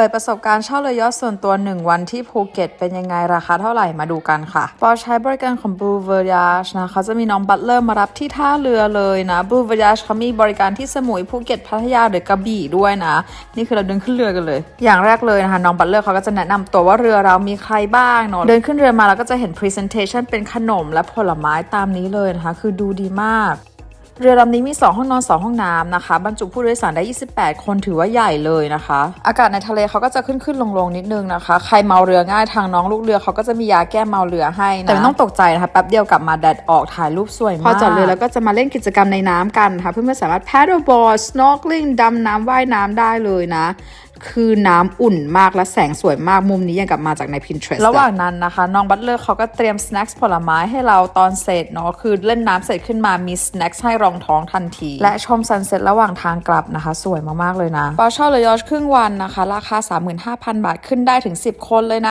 ปิดประสบการณ์เช่าเรือยอชส่วนตัว 1 วันที่ภูเก็ตเป็นยังไงราคาเท่าไหร่มาดูกันค่ะปอใช้บริการของ Blue Voyage นะเขาจะมีน้องบัตเลอร์มารับที่ท่าเรือเลยนะ Blue Voyage เขามีบริการที่สมุยภูเก็ตพัทยาหรือกระบี่ด้วยนะ นี่คือเราเดินขึ้นเรือกันเลย อย่างแรกเลยนะคะน้องบัตเลอร์เขาก็จะแนะนำตัวว่าเรือเรามีใครบ้างเนาะเดินขึ้นเรือมาแล้วก็จะเห็น Presentation เป็นขนมและผลไม้ตามนี้เลยนะคะคือดูดีมาก เรือลำนี้มี 2 ห้องนอน 2 ห้องน้ำนะคะ บรรจุผู้โดยสารได้ 28 คนถือว่าใหญ่เลยนะคะ อากาศในทะเลเขาก็จะขึ้นขึ้นลงลงๆนิดนึงนะคะ ใครเมาเรือง่ายทางน้องลูกเรือเขาก็จะมียาแก้เมาเรือให้นะแต่ไม่ต้องตกใจนะคะแป๊บเดียวกลับมาแดดออกถ่ายรูปสวยมาก พอจอดเรือแล้วก็จะมาเล่นกิจกรรมในน้ำกันค่ะ เพื่อนๆสามารถ paddleboard snorkeling ดำน้ำว่ายน้ำได้เลยนะ คือน้ำอุ่นมากและแสงสวยมากมุมนี้ยังกับมาจากใน Pinterest ระหว่างนั้นนะคะ น้องบัตเลอร์เขาก็เตรียมสแน็คผลไม้ให้เราตอนเสร็จเนาะคือเล่นน้ำเสร็จขึ้นมามีสแน็คให้รองท้องทันที และชมซันเซ็ตระหว่างทางกลับนะคะ สวยมากๆเลยนะปอเช่าเรือยอชครึ่งวันนะคะ ราคา 35,000 บาทขึ้นได้ถึง 10 คนเลยนะ